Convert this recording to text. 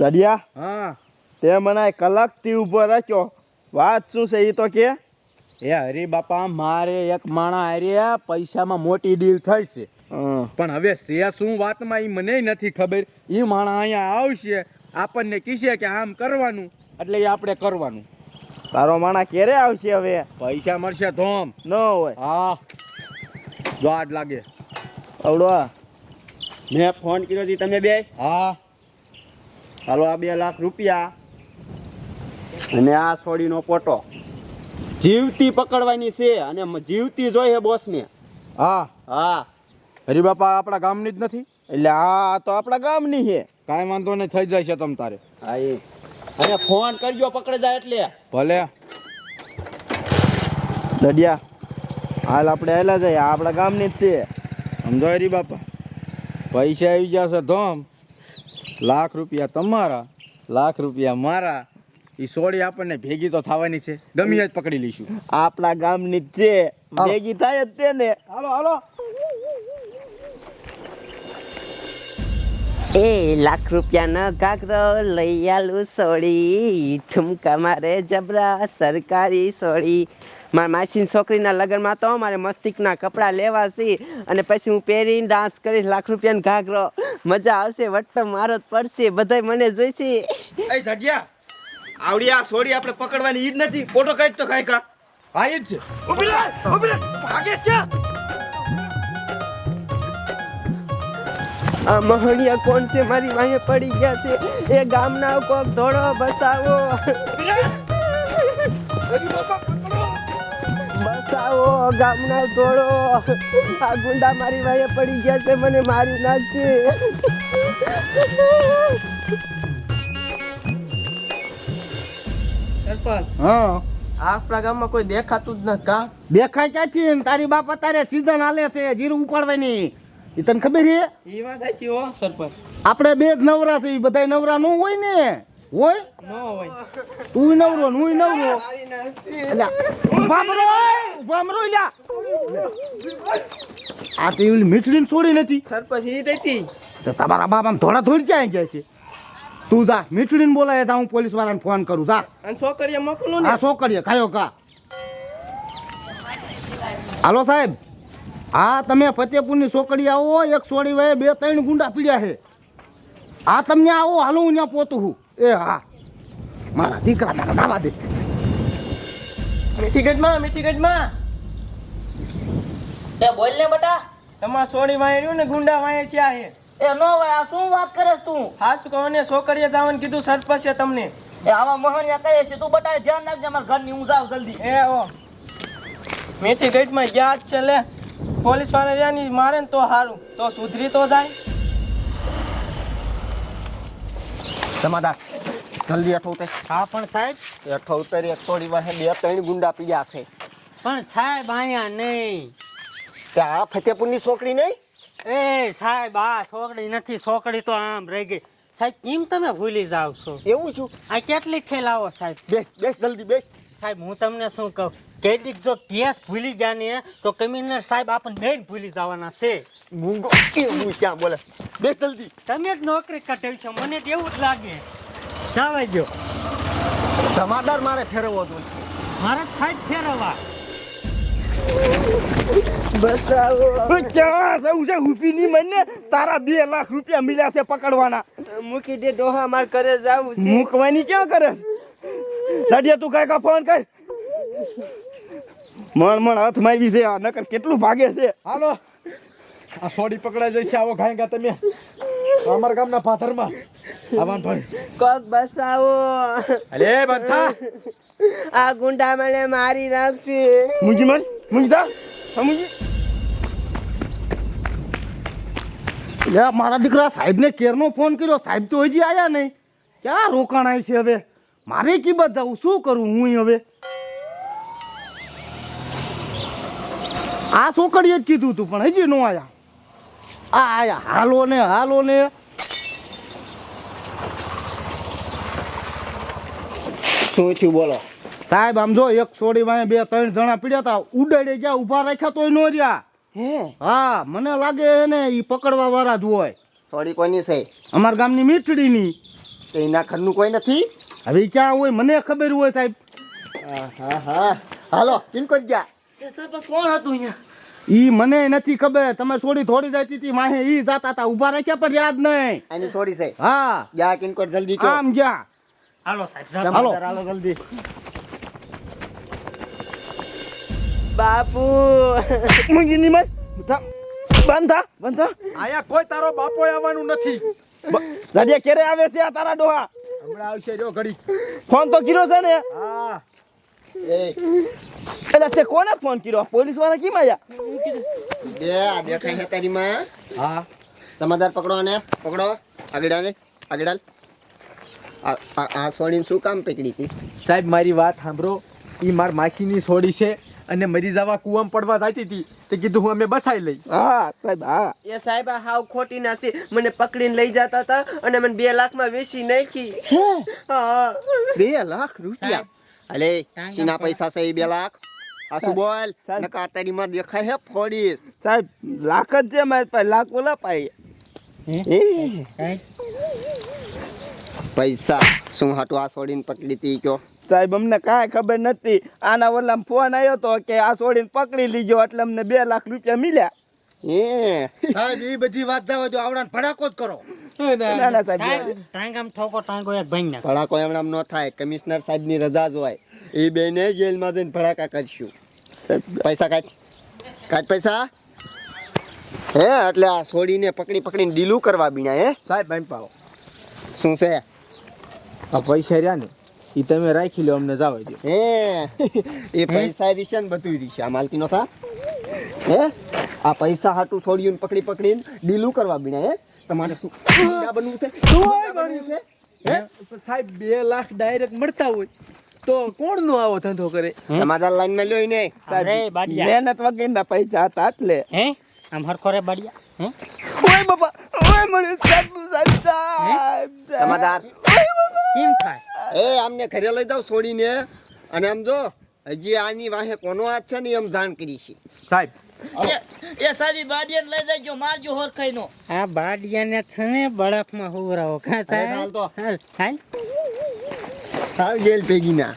દરિયા હા. તે મને કલાકથી ઊભો રાખ્યો. વાત શું છે એ તો કે? એ હરી બાપા મારે એક માણા હારે પૈસામાં મોટી ડીલ થઈ છે. હં. પણ હવે છે શું વાતમાં એ મને નથી ખબર. એ માણા અહીંયા આવશે આપણને કીશે કે આમ કરવાનું એટલે એ આપણે કરવાનું. તારો માણા ક્યારે આવશે હવે? પૈસા મળશે ધોમ ન હોય. હા. દ્વાડ લાગે. આવડો મેં ફોન કર્યો હતી તમે બે? હા. હાલો આ બે લાખ રૂપિયા. અને આ સોડીનો ફોટો. જીવતી પકડવાની છે અને જીવતી જોઈ હે બોસને. હા. હા. હરી બાપા આપણા ગામની જ નથી? એટલે આ તો આપણા ગામની છે. કાંઈ વાંધો નહીં થઈ જાય છે તમ તારે. હા એ. અને ફોન કરજો પકડે જાય એટલે. ભલે. દડિયા હાલ આપણે હેલા જઈએ આ આપણા ગામની જ છે. સમજો હરી બાપા. પૈસા આવી જશે ધોમ. લાખ રૂપિયા તમારા લાખ રૂપિયા મારા એ સોડી આપણને ભેગી તો થવાની છે. ગમી જ પકડી લઈશું. આપણા ગામની છે. ભેગી થાય જ તે ને હાલો હાલો. એ લાખ રૂપિયાનો કાકરો લઈ આલું સોડી ઠુમકા મારે જબરા સરકારી સોડી મારા માસીની છોકરીના લગ્નમાં તો મારે મસ્તિકના કપડાં લેવા છે અને પછી હું પહેરીને ડાન્સ કરીશ લાખ રૂપિયાનો ઘાઘરો. મજા આવશે વટ્ટો મારો જ પડશે બધાય મને જોઈશે. એ જગ્યા આવડી આ સોડી આપણે પકડવાની ઈદ નથી ફોટો કઈ તો કાંઈ કા. હા જ છે. ઊભી રહે ઊભી રહે ભાગેશ ક્યાં? આ મહણિયા કોણ છે? મારી વાહે પડી ગયા છે. એ ગામના કોક ધોળો બસાવો બસાવો ગામના ધોળો આ ગુંડા મારી વાંહે પડી ગયા છે મને મારી નાખશે હા. આપણા ગામમાં કોઈ દેખાતું જ ન કા? દેખાય ક્યાંથી? ને તારી બાપ અત્યારે સીઝન હાલે છે જીરું ઉપાડવાની. એ તને ખબર છે? એ વાત સાચી હો સરપંચ. આપણે બે જ નવરા છે બધા નવરા નું હોય ને. હોય? ન હોય તું નવરો ને હું નવરો. ભામરો અલ્યા. આ તો એવી મીઠડી છોડી નથી. સરપંચ એ દેતી તો તમારા બાપ આમ થોડા થોડી ક્યાં ગયા છે? તું જા મીઠડીને બોલાય તા હું પોલીસ વાળાને ફોન કરું જા. અને છોકરીએ મોકલું આ છોકરીએ ખાયો કા. હાલો સાહેબ હા તમે ફતેપુરની છોકરી આવો એક છોડી વાય બે ત્રણ ગુંડા પીડ્યા છે. આ તમને આવો હાલો હું ત્યાં પોતું હું એ હા મારા દીકરા મારા નાવા દે. મીઠી ગઢમાં મીઠી ગઢમાં. એ બોલ ને બટા. તમાર સોડી વાયર્યું ને ગુંડા વાંહે થયા હે એ નો ભાઈ આ શું વાત કરસ તું? હાસ કહો ને સોકડીએ જાવન કીધું સરપંચે તમને. એ આવા મહણિયા કહે છે તું બટા ધ્યાન રાખજે અમારા ઘરની હું જાવ જલ્દી. એ ઓ મીઠી ગઢમાં ગયા જ છે લે. પોલીસવાળા રહ્યા ની મારે ને તો હારું. તો સુધરી તો જાય. સમાધાન જલ્દી અઠોતેર હા પણ સાહેબ. અઠોતેર એક થોડી વાહે બે ત્રણ ગુંડા પીડ્યા છે. પણ સાહેબ અહીંયા નહીં. કે આ ફતેપુરની છોકરી નહીં? એ સાહેબ આ છોકરી નથી છોકરી તો આમ રહી ગઈ. સાહેબ કેમ તમે ભૂલી જાવ છો? એવું છું. આ કેટલી ખેલાવો સાહેબ? બેસ બેસ જલ્દી બેસ. સાહેબ હું તમને શું કહું? કેદીક જો કેસ ભૂલી જાને તો કમિશનર સાહેબ આપણને નહીં ભૂલી જવાના છે. મૂંગો. હું ક્યાં બોલે? બે જલ્દી. તમે જ નોકરી કટાવી છો મને જ એવું જ લાગે. જવા ગયો ધમાદાર મારે ફેરવવો તો મારે સાહેબ ફેરવવા. બસ ક્યાં સૌ છે ઉભીની મને. તારા બે લાખ રૂપિયા મળ્યા છે પકડવાના. મૂકી દે ડોહા માર કરે જાવ મૂકવાની ક્યાં કરે સાડિયા તું કાંઈ કા ફોન કર. મણ મણ હાથ આવી છે આ નકર કેટલું ભાગે છે? હાલો. આ સોડી પકડાઈ જશે આવો ઘાય ગા તમે. અમારા ગામના પાથરમાં આવાન ભાઈ. કોક બસાવો. અલે બંથા આ ગુંડા મને મારી નાખશે. મુજી મન મુજી દા હા મુજી લે મારા દીકરા સાહેબને કેરનો ફોન કર્યો. સાહેબ તો હજી આયા નહીં. ક્યાં રોકાણ આવી છે હવે? મારે કિંમત જવું શું કરું હું હવે? આ છોકરીએ જ કીધું તું પણ હજી નો આયા. આ આયા. હાલો ને હાલો ને. શું થયું બોલો? સાહેબ આમ જો એક સોડી વાંહે બે ત્રણ જણા પીડ્યા હતા ઉડાડી ગયા ઊભા રાખ્યા તોય નો રહ્યા. હે? હા મને લાગે એને ઈ પકડવા વાળા જ હોય. સોડી કોની છે? અમારા ગામની મીઠડીની. એના ઘરનું કોઈ નથી? હવે ક્યાં હોય? મને ખબર હોય સાહેબ. હા હા હાલો કિનકો ગયા? એ સરપંચ કોણ હતું અહીંયા? ઈ મને નથી ખબર. તમે છોડી થોડી જતી હતી માહે ઈ જાતા હતા ઊભા રાખ્યા પણ યાદ નહીં આની છોડી છે. હા. ગયા કિનકો જલ્દી કયો. આમ ગયા. હાલો સાહેબ હાલો. હાલો જલ્દી. બાપુ. મુંગીની મત બંધા બંધા આયા કોઈ તારો બાપો આવવાનું નથી. દાદિયા ક્યારે આવે છે આ તારા ડોહા? હમણાં આવશે જો ઘડી. ફોન તો કર્યો છે ને. હા. એ. એટલે તે કોને ફોન કર્યો? પોલીસવાળા કેમ આયા? બે આ દેખાય છે તારી માં. હા. સમાધાર પકડો અને પકડો. આગળ આલે આગળ આલ આ સોડીને શું કામ પકડી હતી? સાહેબ મારી વાત સાંભળો. ઈ માર માસીની સોડી છે. અને મરી જવા કુવામાં પડવા જતી હતી તે કીધું હું અમે બસાઈ લઈ. હા સાહેબ હા. એ સાહેબ આ હાવ ખોટી નાસી. મને પકડીને લઈ જતા હતા અને મને બે લાખમાં વેચી નાખી. હા? બે લાખ રૂપિયા? અલે સીના પૈસા છે બે લાખ? આસુ બોલ. નકા તારી માં દેખાય હે ફોડી. સાહેબ લાખ જ છે મારી પાસે. લાખ ઓલા પાઈ એ. પૈસા. શું હાટું આ સોડીને પકડી તી કયો? સાહેબ અમને કાંઈ ખબર નથી. આના વલ્લામ ફોન આવ્યો તો કે આ છોડીને પકડી લીજો એટલે અમને બે લાખ રૂપિયા મળ્યા. હે? સાહેબ એ બધી વાત જાવ જો આવડાને ભડાકો જ કરો. ના, ના ના સાહેબ. ટાંગામ ઠોકો ટાંગો એક ભાઈ નાખ. ભડાકો એમણામ ન થાય. કમિશનર સાહેબની રજા જ હોય. એ બેને જેલમાં જઈને ભડાકા કરશું. પૈસા કાઢ. કાઢ પૈસા? હે એટલે આ છોડીને પકડી પકડીને ડીલું કરવા બીના હે? સાહેબ પાવો શું છે? આ પૈસા રહ્યા ને. ઈ તમે રાખી લો અમને જવા દો હે એ પૈસા રીશે ને બધું રીશે આ માલકી નો થા. હે? આ પૈસા હાટું છોડીને પકડી પકડીને ડીલું કરવા બીણે હે? તમારે શું બનવું છે? ગુંડા બનવું છે? હે? સાહેબ બે લાખ ડાયરેક્ટ મળતા હોય તો કોણ નો આવો ધંધો કરે? તમારા લાઈનમાં લોઈ ને અરે બાડિયા. મહેનત વગરના પૈસા હતા એટલે. હે? આમ હરખો રે બાડિયા. હે? ઓય બાપા ઓય મને સાહેબ સાહેબ. સમાધાન કેમ થાય? એ આમને ઘરે લઈ જાવ છોડીને. અને આમ જો હજી આની વાહે કોનો હાથ છે ને એમ જાણ કરી છે. સાહેબ. એ સારી બાડિયાને લઈ જાય મારજો હરખાઈ નો આ બાડિયાને છે ને બળફમાં હોવરાવો. કા સાહેબ હાલ તો. હાલ. હાલ. હાલ જેલ ભેગી ના.